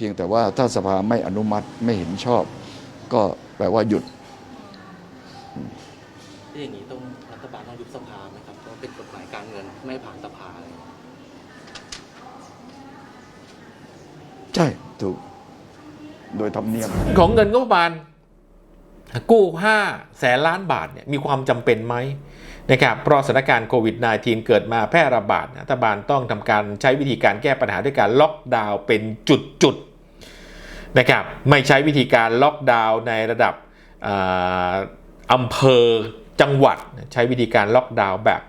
พียงแต่ว่าถ้าสภาไม่อนุมัติไม่เห็นชอบ ก็แปลว่าหยุดที่อย่างนี้ต้องรัฐบาลต้องยุบสภาไหมครับเพราะเป็นกฎหมายการเงินไม่ผ่านสภาอะไรอย่างเงี้ยใช่ถูก โดยธรรมเนียมของเงินงบประมาณกู้5แสนล้านบาทเนี่ยมีความจำเป็นไหมนะครับเพราะสถานการณ์โควิด -19 เกิดมาแพร่ระบาดรัฐบาลต้องทำการใช้วิธีการแก้ปัญหาด้วยการล็อกดาวน์เป็นจุดๆ นะครับไม่ใช้วิธีการล็อกดาวน์ในระดับอำเภอจังหวัดใช้วิธีการล็อกดาวน์แบบ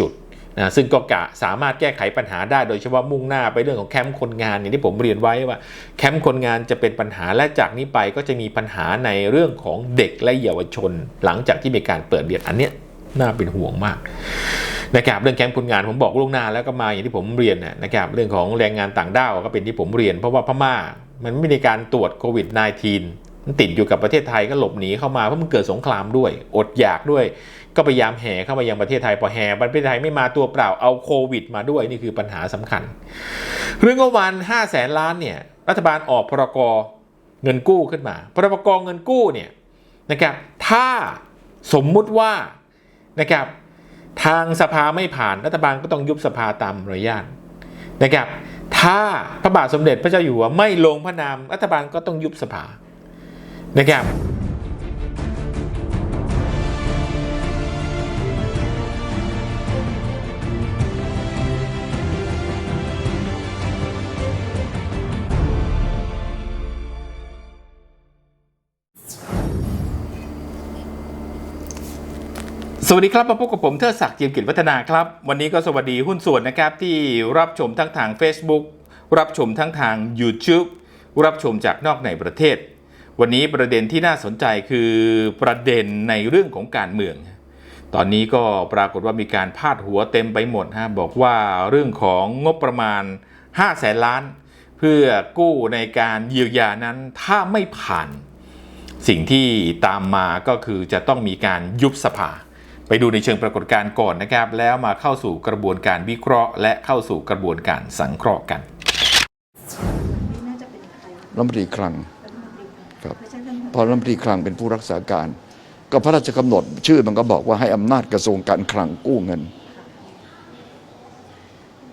จุดๆนะซึ่งก็กะสามารถแก้ไขปัญหาได้โดยเฉพาะมุ่งหน้าไปเรื่องของแคมป์คนงานอย่างที่ผมเรียนไว้ว่าแคมป์คนงานจะเป็นปัญหาและจากนี้ไปก็จะมีปัญหาในเรื่องของเด็กและเยาวชน หลังจากที่มีการเปิดเรียนอันเนี้ยน่าเป็นห่วงมากนะครับเรื่องแคมป์คนงานผมบอกล่วงหน้าแล้วก็มาอย่างที่ผมเรียนนะครับเรื่องของแรงงานต่างด้าวก็เป็นที่ผมเรียน เพราะว่าพม่า มันไม่มีการตรวจโควิด -19 มันติดอยู่กับประเทศไทยก็หลบหนีเข้ามาเพราะมันเกิดสงครามด้วย อดอยากด้วย ก็พยายามแห่เข้ามายังประเทศไทยพอแห่ประเทศไทยไม่มาตัวเปล่าเอาโควิด มาด้วยนี่คือปัญหาสำคัญ เรื่องงบประมาณ5แสนล้านเนี่ยรัฐบาลออกพรกเงินกู้ขึ้นมาพรกเงินกู้เนี่ยนะครับถ้าสมมุติว่านะครับทางสภาไม่ผ่านรัฐบาลก็ต้องยุบสภาตามระยะนะครับ ถ้าพระบาทสมเด็จพระเจ้าอยู่หัวไม่ลงพระนามรัฐบาลก็ต้องยุบสภานะครับ สวัสดีครับมาพบกับผมเทิดศักดิ์เจียมกิจวัฒนาครับ วันนี้ก็สวัสดีหุ้นส่วนนะครับ ที่รับชมทั้งทาง Facebook รับชมทั้งทาง YouTube รับชมจากนอกในประเทศ วันนี้ประเด็นที่น่าสนใจคือประเด็นในเรื่องของการเมือง ตอนนี้ก็ปรากฏว่ามีการพาดหัวเต็มไปหมดฮะบอกว่าเรื่องของงบประมาณ 5 แสนล้าน เพื่อกู้ในการเยียวยานั้นถ้าไม่ผ่าน สิ่งที่ตามมาก็คือจะต้องมีการยุบสภา ไปดูในเชิงปรากฏการณ์ก่อนนะครับ แล้วมาเข้าสู่กระบวนการวิเคราะห์ และเข้าสู่กระบวนการสังเคราะห์กันรัฐมนตรีคลังรัฐมนตรีครับพอรัฐมนตรีคลังเป็นผู้รักษาการ ก็พระราชกำหนด ชื่อมันก็บอกว่าให้อำนาจกระทรวงการคลังกู้เงิน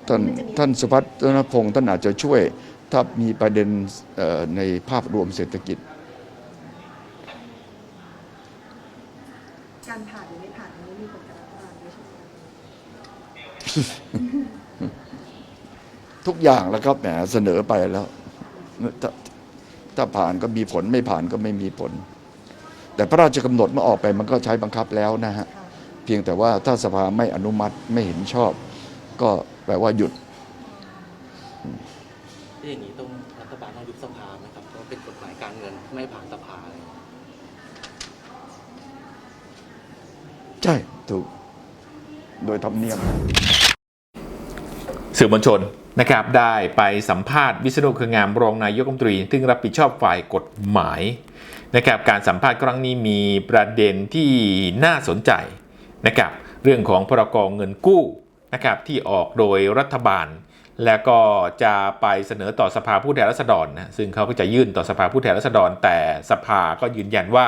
ท่านท่านสุพัฒนพงศ์ท่านอาจจะช่วยถ้ามีประเด็นในภาพรวมเศรษฐกิจ การผ่านหรือไม่ผ่านนไม่มีผลกับรัฐบาลด้วยใช่ไหมคะทุกอย่างแล้วครับแหมเสนอไปแล้วถ้าถ้าผ่านก็มีผลไม่ผ่านก็ไม่มีผล แต่พระราชกำหนดเมื่อออกไปมันก็ใช้บังคับแล้วนะฮะ เพียงแต่ว่าถ้าสภาไม่อนุมัติไม่เห็นชอบ ก็แปลว่าหยุดที่อย่างนี้ต้องรัฐบาลต้องยุบสภาไหมครับเพราะเป็นกฎหมายการเงินไม่ผ่านสภาอะไรอย่างเงี้ย ใช่ถูก โดยธรรมเนียม สื่อมวลชนนะครับได้ไปสัมภาษณ์วิษณุเครืองามรองนายกรัฐมนตรี ซึ่งรับผิดชอบฝ่ายกฎหมายนะครับการสัมภาษณ์ครั้งนี้มีประเด็นที่น่าสนใจนะครับเรื่องของพรกเงินกู้นะครับที่ออกโดยรัฐบาล แล้วก็จะไปเสนอต่อสภาผู้แทนราษฎรนะซึ่งเขาก็จะยื่นต่อสภาผู้แทนราษฎร แต่สภาก็ยืนยันว่า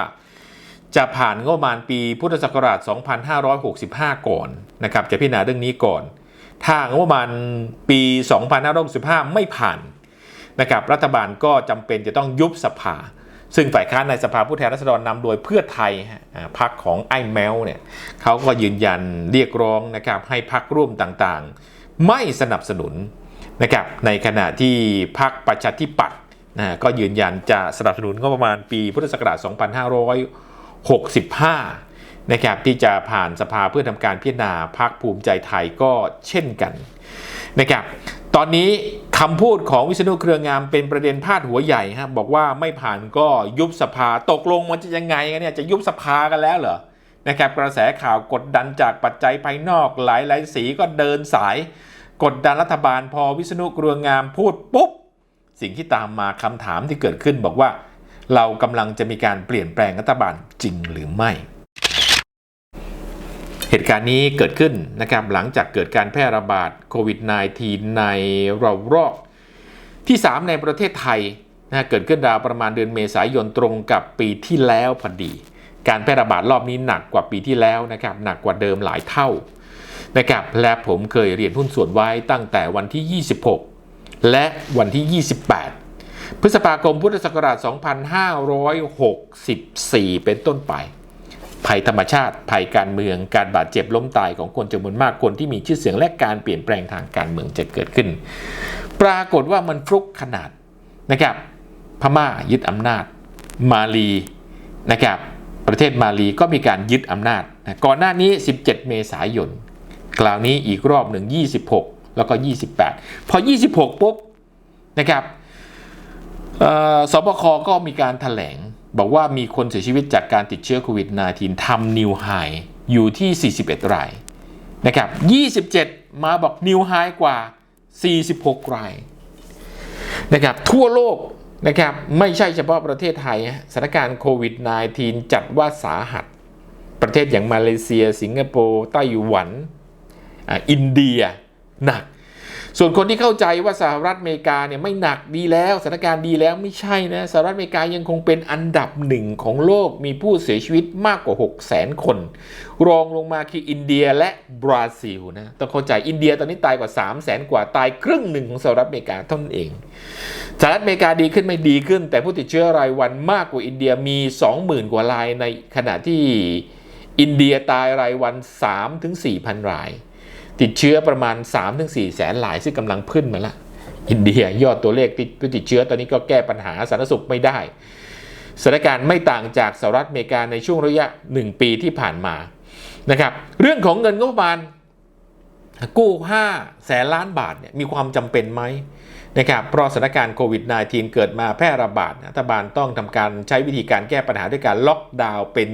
จะผ่านงบประมาณปีพุทธศักราช 2565 ก่อนนะครับจะพิจารณาเรื่องนี้ก่อน ถ้างบประมาณปี 2565 ไม่ผ่านนะครับรัฐบาลก็จำเป็นจะต้องยุบสภา ซึ่งฝ่ายค้านในสภาผู้แทนราษฎรนำโดยเพื่อไทยฮะพรรคของไอ้แมวเนี่ยเขาก็ยืนยันเรียกร้องนะครับให้พรรคร่วมต่างๆ ไม่สนับสนุนนะครับในขณะที่พรรคประชาธิปัตย์นะก็ยืนยันจะสนับสนุนงบประมาณปีพุทธศักราช 65 นะครับที่จะผ่านสภาเพื่อทำการพิจารณาพรรคภูมิใจไทยก็เช่นกันนะครับตอนนี้คำพูดของวิษณุเครืองามเป็นประเด็นพาดหัวใหญ่ฮะบอกว่าไม่ผ่านก็ยุบสภาตกลงมันจะยังไงกันเนี่ยจะยุบสภากันแล้วเหรอนะครับกระแสข่าวกดดันจากปัจจัยภายนอกหลายหลายสีก็เดินสาย กดดันรัฐบาลพอวิษณุเครืองามพูดปุ๊บ สิ่งที่ตามมาคำถามที่เกิดขึ้นบอกว่า เรากำลังจะมีการเปลี่ยนแปลงรัฐบาลจริงหรือไม่ เหตุการณ์นี้เกิดขึ้นนะครับหลังจากเกิดการแพร่ระบาดโควิด -19 ในรารอบที่ 3 ในประเทศไทยนะเกิดขึ้นราวประมาณเดือนเมษายนตรงกับปีที่แล้วพอดี การแพร่ระบาดรอบนี้หนักกว่าปีที่แล้วนะครับหนักกว่าเดิมหลายเท่านะครับและผมเคยเรียนหุ้นส่วนไว้ตั้งแต่วันที่ 26 และวันที่ 28 พฤษภาคมพุทธศักราช 2564 เป็นต้นไป ภัยธรรมชาติ ภัยการเมือง การบาดเจ็บล้มตายของคนจำนวนมาก คนที่มีชื่อเสียงและการเปลี่ยนแปลงทางการเมืองจะเกิดขึ้น ปรากฏว่ามันฟลุกขนาดนะครับ พม่ายึดอำนาจ มาลีนะครับประเทศมาลีก็มีการยึดอำนาจนะก่อนหน้านี้ 17 เมษายน คราวนี้อีกรอบหนึ่ง 26 แล้วก็ 28 พอ 26 ปุ๊บนะครับ สบคก็มีการถแถลง บอกว่ามีคนเสียชีวิตจากการติดเชื้อโควิด -19 ทำนิวไฮอยู่ที่ 41 รายนะครับ 27 มาบอกนิวไฮกว่า 46 รายนะครับทั่วโลกนะครับไม่ใช่เฉพาะประเทศไทยสถานการณ์โควิด -19 จัดว่าสาหัส ประเทศอย่างมาเลเซีย สิงคโปร์ไต้หวันออินเดียหนัก ส่วนคนที่เข้าใจว่าสหรัฐอเมริกาเนี่ยไม่หนักดีแล้วสถานการณ์ดีแล้วไม่ใช่นะสหรัฐอเมริกายังคงเป็นอันดับหนึ่งของโลกมีผู้เสียชีวิตมากกว่า 6 0แสนคน รองลงมาคืออินเดียและบราซิลนะต้องเข้าใจอินเดียตอนนี้ตายกว่า 3 0 0แสนกว่าตายครึ่งหนึ่งของสหรัฐอเมริกาเท่านั้นเองสหรัฐอเมริกาดีขึ้นไม่ดีขึ้น แต่ผู้ติดเชื้อรายวันมากกว่าอินเดียมี 20,000 กว่ารายในขณะที่อินเดียตายรายวัน 3-4,000 ราย ติดเชื้อประมาณ 3-4แสนรายซึ่งกำลังขึ้นมาละอินเดียยอดตัวเลขติดผู้ติดเชื้อตอนนี้ก็แก้ปัญหาสาธารณสุขไม่ได้สถานการณ์ไม่ต่างจากสหรัฐอเมริกาในช่วงระยะ 1 ปีที่ผ่านมานะครับ เรื่องของเงินงบประมาณกู้5แสนล้านบาทเนี่ยมีความจำเป็นไหมนะครับเพราะสถานการณ์โควิด -19 เกิดมาแพร่ระบาดรัฐบาลต้องทำการใช้วิธีการแก้ปัญหาด้วยการล็อกดาวน์เป็น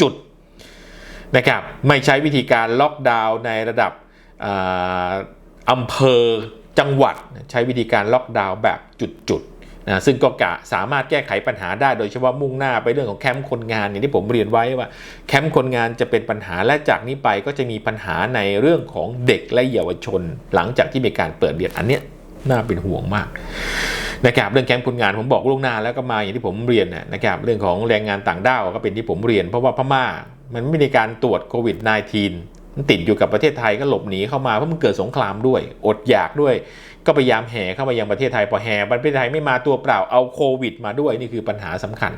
จุดๆนะครับไม่ใช้วิธีการล็อกดาวน์ในระดับ อำเภอจังหวัดใช้วิธีการล็อกดาวน์แบบจุดๆนะซึ่งก็กะสามารถแก้ไขปัญหาได้โดยเฉพาะมุ่งหน้าไปเรื่องของแคมป์คนงานอย่างที่ผมเรียนไว้ว่าแคมป์คนงานจะเป็นปัญหาและจากนี้ไปก็จะมีปัญหาในเรื่องของเด็กและเยาวชน หลังจากที่มีการเปิดเรียนอันเนี้ยน่าเป็นห่วงมากนะครับเรื่องแคมป์คนงานผมบอกล่วงหน้าแล้วก็มาอย่างที่ผมเรียนนะนะครับเรื่องของแรงงานต่างด้าวก็เป็นที่ผมเรียน เพราะว่าพม่ามันไม่มีการตรวจโควิด -19 มันติดอยู่กับประเทศไทยก็หลบหนีเข้ามาเพราะมันเกิดสงครามด้วย อดอยากด้วย ก็พยายามแห่เข้ามายังประเทศไทยพอแห่ประเทศไทยไม่มาตัวเปล่าเอาโควิด มาด้วยนี่คือปัญหาสำคัญ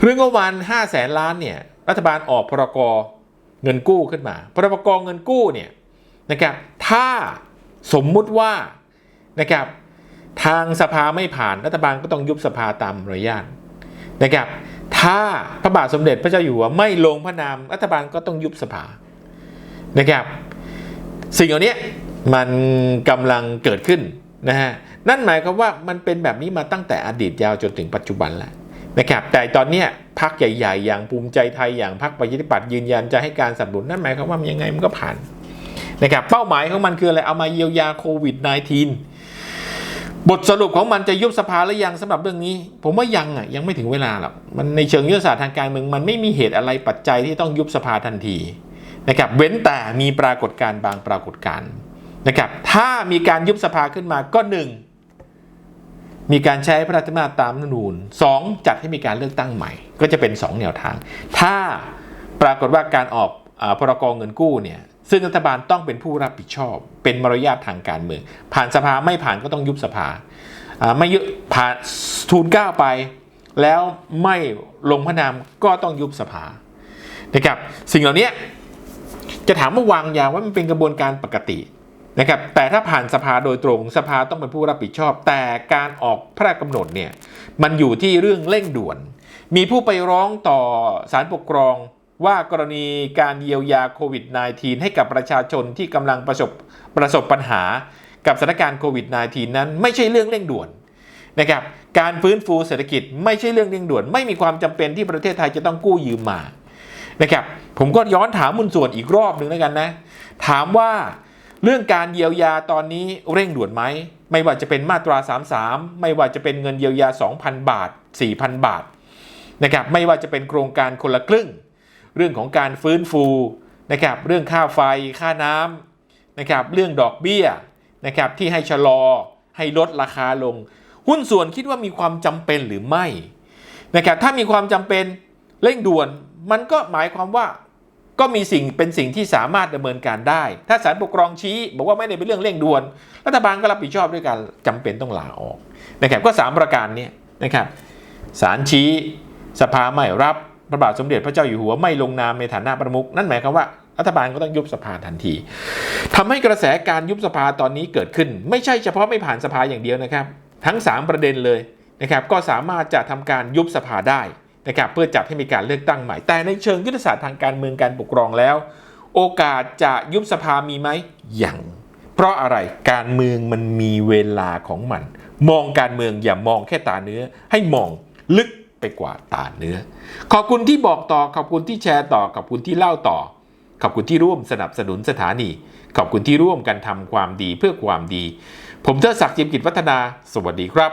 เรื่องงบประมาณ5แสนล้านเนี่ยรัฐบาลออกพรกเงินกู้ขึ้นมา พรกเงินกู้เนี่ยนะครับถ้าสมมุติว่านะครับทางสภาไม่ผ่านรัฐบาลก็ต้องยุบสภาตามมารยาทนะครับถ้าพระบาทสมเด็จพระเจ้าอยู่หัวไม่ลงพระนามรัฐบาลก็ต้องยุบสภา นะครับ สิ่งเหล่านี้มันกำลังเกิดขึ้นนะฮะนั่นหมายความว่ามันเป็นแบบนี้มาตั้งแต่อดีตยาวจนถึงปัจจุบันแล้วนะครับแต่ตอนนี้พรรคใหญ่ ๆ อย่างภูมิใจไทยอย่างพรรคประชาธิปัตย์ยืนยันจะให้การสนับสนุนนั่นหมายความว่ามันยังไงมันก็ผ่านนะครับเป้าหมายของมันคืออะไรเอามาเยียวยาโควิด -19 บทสรุปของมันจะยุบสภาหรือยังสำหรับเรื่องนี้ ผมว่ายังอะยังไม่ถึงเวลาหรอกมันในเชิงยุทธศาสตร์ทางการเมืองมันไม่มีเหตุอะไรปัจจัยที่ต้องยุบสภาทันที นะครับเว้นแต่มีปรากฏการณ์บางปรากฏการณ์นะครับถ้ามีการยุบสภาขึ้นมาก็หนึ่งมีการใช้พระราชบัญญัติตามรัฐธรรมนูญสองจัดให้มีการเลือกตั้งใหม่ ก็จะเป็นสองแนวทาง ถ้าปรากฏว่าการออกอพรกเงินกู้เนี่ยซึ่งรัฐบาลต้องเป็นผู้รับผิดชอบ เป็นมารยาททางการเมือง ผ่านสภาไม่ผ่านก็ต้องยุบสภาไม่ยุบผ่านทูลเก้าไป แล้วไม่ลงพระนามก็ต้องยุบสภานะครับสิ่งเหล่านี้ จะถามว่าวางยาว่ามันเป็นกระบวนการปกตินะครับแต่ถ้าผ่านสภาโดยตรงสภาต้องเป็นผู้รับผิดชอบ แต่การออกพระราชกำหนดเนี่ยมันอยู่ที่เรื่องเร่งด่วน มีผู้ไปร้องต่อศาลปกครองว่ากรณีการเยียวยาโควิด -19 ให้กับประชาชนที่กำลังประสบประสบปัญหากับสถานการณ์โควิด -19 นั้นไม่ใช่เรื่องเร่งด่วนนะครับการฟื้นฟูเศรษฐกิจไม่ใช่เรื่องเร่งด่วน ไม่มีความจำเป็นที่ประเทศไทยจะต้องกู้ยืมมา นะครับผมก็ย้อนถามมุนส่วนอีกรอบหนึ่งแล้วกันนะ ถามว่าเรื่องการเยียวยาตอนนี้เร่งด่วนไหม ไม่ว่าจะเป็นมาตรา 33 ไม่ว่าจะเป็นเงินเยียวยา 2,000 บาท 4,000 บาทนะครับไม่ว่าจะเป็นโครงการคนละครึ่ง เรื่องของการฟื้นฟูนะครับเรื่องค่าไฟค่าน้ำนะครับเรื่องดอกเบี้ยนะครับที่ให้ชะลอให้ลดราคาลง หุ้นส่วนคิดว่ามีความจำเป็นหรือไม่นะครับถ้ามีความจำเป็นเร่งด่วน มันก็หมายความว่าก็มีสิ่งเป็นสิ่งที่สามารถดำเนินการได้ ถ้าศาลปกครองชี้ บอกว่าไม่ได้เป็นเรื่องเร่งด่วน รัฐบาลก็รับผิดชอบด้วยการจำเป็นต้องลาออกนะครับก็สามประการนี้นะครับศาลชี้ สภาไม่รับพระบาทสมเด็จพระเจ้าอยู่หัวไม่ลงนามในฐานะประมุขนั่นหมายความว่ารัฐบาลก็ต้องยุบสภาทันทีทำให้กระแสการยุบสภาตอนนี้เกิดขึ้น ไม่ใช่เฉพาะไม่ผ่านสภาอย่างเดียวนะครับ ทั้ง 3 ประเด็นเลยนะครับก็สามารถจะทำการยุบสภาได้ นะครับเพื่อจัดให้มีการเลือกตั้งใหม่ แต่ในเชิงยุทธศาสตร์ทางการเมืองการปกครองแล้ว โอกาสจะยุบสภามีไหมยังเพราะอะไรการเมืองมันมีเวลาของมัน มองการเมืองอย่ามองแค่ตาเนื้อ ให้มองลึกไปกว่าตาเนื้อ ขอบคุณที่บอกต่อขอบคุณที่แชร์ต่อขอบคุณที่เล่าต่อ ขอบคุณที่ร่วมสนับสนุนสถานี ขอบคุณที่ร่วมกันทำความดีเพื่อความดี ผมเทดศักดิ์จิมกิจวัฒนา สวัสดีครับ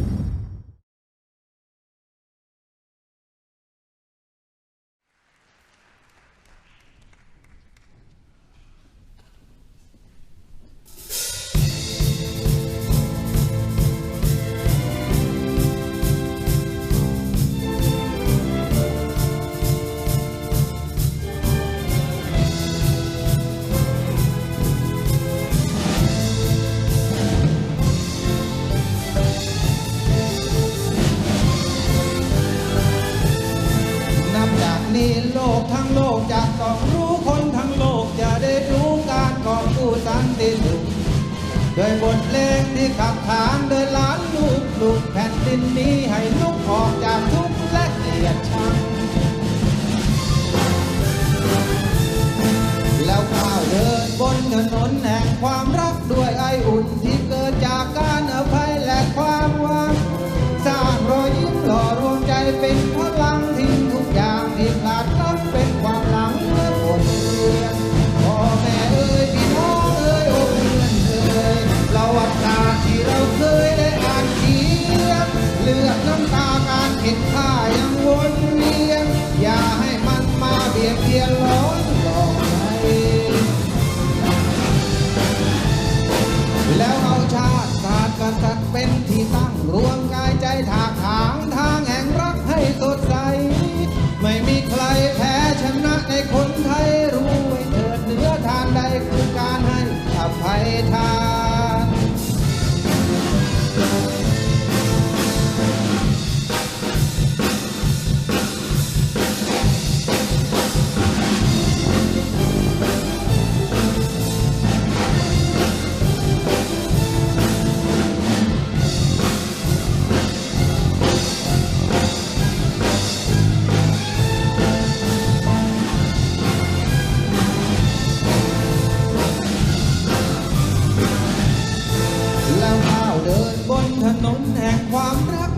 แน้ำตาการเข็นฆ่ายังวน ถนนแห่งความรัก